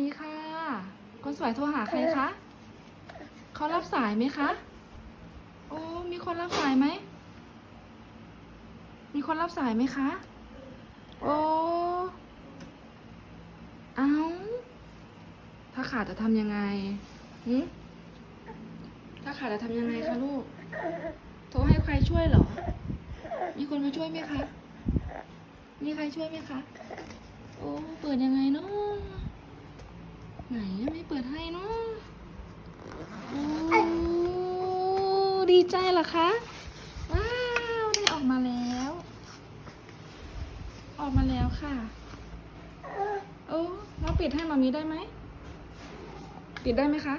ดีค่ะ คนสวยโทรหาใครคะเขารับสายไหมคะ โอ้ มีคนรับสายไหม มีคนรับสายไหมคะ โอ้ เอาถ้าขาดจะทำยังไงหืมถ้าขาดจะทำยังไงคะลูก โทรให้ใครช่วยเหรอ มีคนมาช่วยไหมคะ มีใครช่วยไหมคะ โอ้ เปิดยังไงเนาะ ไหนไม่เปิดให้เนาะโอ้ดีใจเหรอคะ ว้าว ได้ออกมาแล้ว ออกมาแล้วค่ะ โอ้เราปิดให้มามีได้ไหม ปิดได้ไหมคะ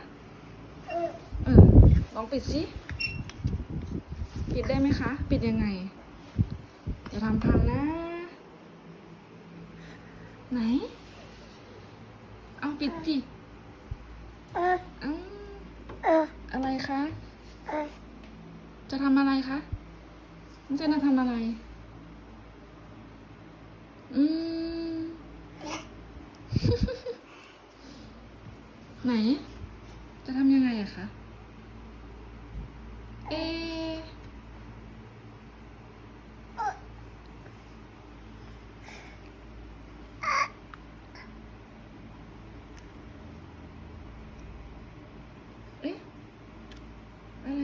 เออ ลองปิดสิ ปิดได้ไหมคะ ปิดยังไงอย่าทำพังนะ ไหนเอา ปิดจิเอ้าอะไรคะ จะทำอะไรคะมันจะทำอะไร อืม ไหน จะทำยังไงอะคะ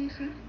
哈。